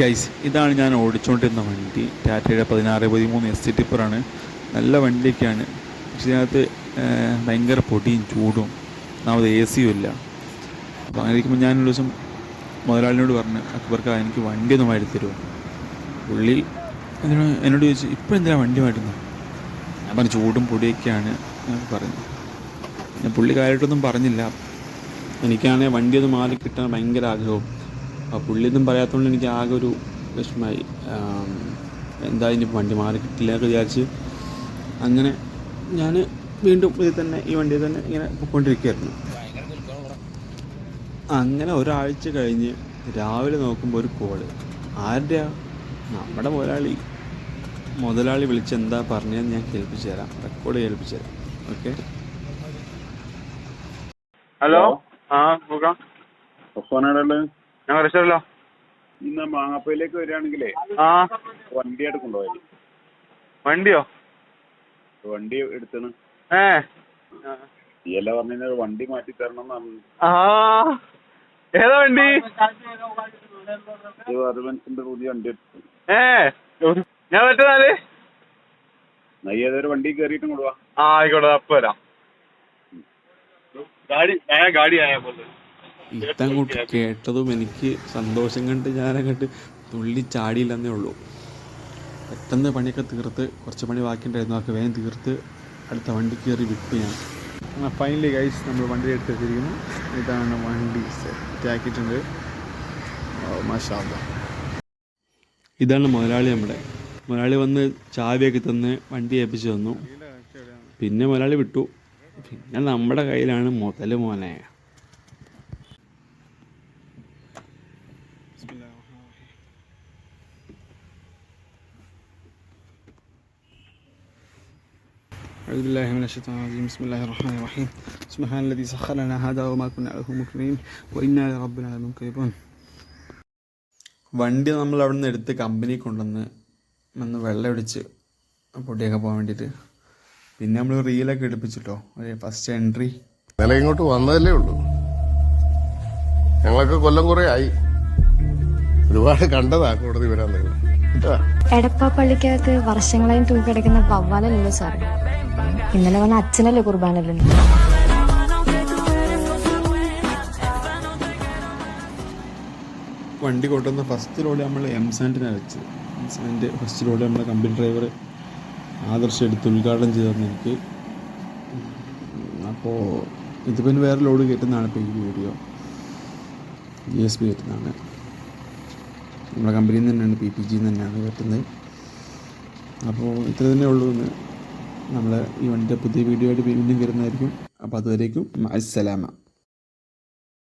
Guys ഇതാണ് ഞാൻ ഓടിച്ചുകൊണ്ടിരുന്ന വണ്ടി. ടാറ്റയുടെ പതിനാറ് പതിമൂന്ന് എസ് സി ടിപ്പറാണ്. നല്ല വണ്ടിയൊക്കെയാണ്. പക്ഷേ ഇതിനകത്ത് ഭയങ്കര പൊടിയും ചൂടും. ഒന്നാമത് എ സിയും ഇല്ല. അപ്പോൾ അങ്ങനെ ഇരിക്കുമ്പോൾ ഞാനൊരു ദിവസം മുതലാളിനോട് പറഞ്ഞു അക്ബർക്ക് എനിക്ക് വണ്ടി ഒന്ന് മാറ്റി തരുമോ? പുള്ളി എന്നോട് എന്നോട് ചോദിച്ചു ഇപ്പോൾ എന്തിനാണ് വണ്ടി മാറ്റുന്നത് ഞാൻ പറഞ്ഞു ചൂടും പൊടിയൊക്കെയാണ്. പറഞ്ഞു. ഞാൻ പുള്ളി കാര്യമായിട്ടൊന്നും പറഞ്ഞില്ല. എനിക്കാണെങ്കിൽ വണ്ടി ഒന്ന് മാറി കിട്ടാൻ ഭയങ്കര ആഗ്രഹവും. അപ്പോൾ പുള്ളിയൊന്നും പറയാത്തതുകൊണ്ട് എനിക്ക് ആകെ ഒരു വിഷമമായി. എന്താ ഇനി വണ്ടി മാറി കിട്ടില്ല എന്ന് വിചാരിച്ച് അങ്ങനെ ഞാൻ വീണ്ടും ഇതിൽ തന്നെ ഈ വണ്ടിയിൽ തന്നെ ഇങ്ങനെ പോയിക്കൊണ്ടിരിക്കുകയായിരുന്നു. അങ്ങനെ ഒരാഴ്ച കഴിഞ്ഞ് രാവിലെ നോക്കുമ്പോൾ ഒരു കോൾ. ആരുടെയാ? നമ്മുടെ മുതലാളി. മുതലാളി വിളിച്ച് എന്താ പറഞ്ഞതെന്ന് ഞാൻ കേൾപ്പിച്ചു തരാം. റെക്കോർഡ് കേൾപ്പിച്ചു തരാം. Okay hello? ആ ഒപ്പാനാടല്ലേ ഞാൻ റിസർല്ലോ ഇന്ന് മാങ്ങാപ്പയിലേക്ക് വരികയാണെങ്കിലേ ആ. വണ്ടി എടുക്കണ്ടോ വണ്ടിയോ? വണ്ടി എടുത്തണ്. ഏ. ഇയല്ല പറഞ്ഞു വണ്ടി മാറ്റി തരണം എന്നാണ് ആ. ഏതാ വണ്ടി? അറുപൻസിന്റെ പുതിയ വണ്ടി എടുത്തു. ഏ. ഞാൻ പറ്റുന്നാൽ നീ ഏതൊരു വണ്ടി കയറിയിട്ട് കൊണ്ടുപോവാ ആയിക്കോട്ടെ അപ്പൊ വരാം. ഗാഡി ഗാഡി ആയ പോലെ. ഇതങ്ങോട്ട് കേട്ടതും എനിക്ക് സന്തോഷം കണ്ട് ഞാനങ്ങോട്ട് തുള്ളി ചാടിയില്ലെന്നേ ഉള്ളൂ. പെട്ടെന്ന് പണിയൊക്കെ തീർത്ത് കുറച്ച് പണി ബാക്കിയുണ്ടായിരുന്നു. അതൊക്കെ വേഗം തീർത്ത് അടുത്ത വണ്ടി കയറി വിട്ടു ഞാൻ. ഫൈനലി ഗൈസ് നമ്മൾ വണ്ടി എടുത്ത് വെച്ചിരിക്കുന്നു ഇതാണ് വണ്ടി സെറ്റ് ആക്കിയിട്ടുണ്ട് മാഷാല്ല ഇതാണ് മുതലാളി നമ്മുടെ. മുതലാളി വന്ന് ചാവിയൊക്കെ തന്ന് വണ്ടി ഏൽപ്പിച്ച് തന്നു. പിന്നെ മുതലാളി വിട്ടു. പിന്നെ നമ്മുടെ കയ്യിലാണ് മുതൽ മോനെ. أعوذ بالله من الشيطان الرجيم بسم الله الرحمن الرحيم سبحان الذي سخر لنا هذا وما كنا له مقرنين وإنا لربنا لمنقلبون വണ്ടി നമ്മൾ അവിടെ നിന്ന് എടുത്ത് കമ്പനി കൊണ്ടുവന്ന് ഒന്ന് വെള്ളം ഒടിച്ച് പൊടിയൊക്കെ പോകാൻ വേണ്ടിയിട്ട് പിന്നെ നമ്മൾ റീലൊക്കെ എടുപ്പിച്ചിട്ടോ ഒരു ഫസ്റ്റ് എൻട്രി ഇന്നലെ ഇങ്ങോട്ട് വന്നതല്ലേ ഉള്ളൂ ഞങ്ങളൊക്കെ കൊല്ലം കുറെ ആയി ഒരുപാട് കണ്ടതാ കോടതി വരാൻ നിങ്ങൾ കേട്ടാ എടപ്പാ പള്ളിക്കകത്ത് വർഷങ്ങളായും തൂക്കിടക്കുന്ന വവ്വാലല്ലോ സാറ് ഇന്നലെ വന്ന അച്ഛനല്ലേ കുർബാനല്ലോ വണ്ടി കൊണ്ടുവന്ന ഫസ്റ്റ് ലോഡ് നമ്മൾ എം സാൻഡിനെ വെച്ചത്. എം സാൻഡ് ഫസ്റ്റ് ലോഡ് നമ്മളെ കമ്പനി ഡ്രൈവർ ആദർശം എടുത്ത് ഉദ്ഘാടനം ചെയ്തു തന്നു എനിക്ക് അപ്പോൾ ഇത് പിന്നെ വേറെ ലോഡ് കയറ്റുന്നതാണ് ഇപ്പോൾ ഈ വീഡിയോ. ജി എസ് ബി കയറ്റുന്നതാണ്. നമ്മുടെ കമ്പനിയിൽ നിന്ന് തന്നെയാണ് പി പി ജിയിൽ നിന്ന് തന്നെയാണ് കിട്ടുന്നത്. അപ്പോൾ ഇത്ര തന്നെ ഉള്ളൂ എന്ന് നമ്മൾ ഈ വണ്ടിയുടെ പുതിയ വീഡിയോ ആയിട്ട് വീണ്ടും വരുന്നതായിരിക്കും. അപ്പോൾ അതുവരേക്കും അസ്സലാമ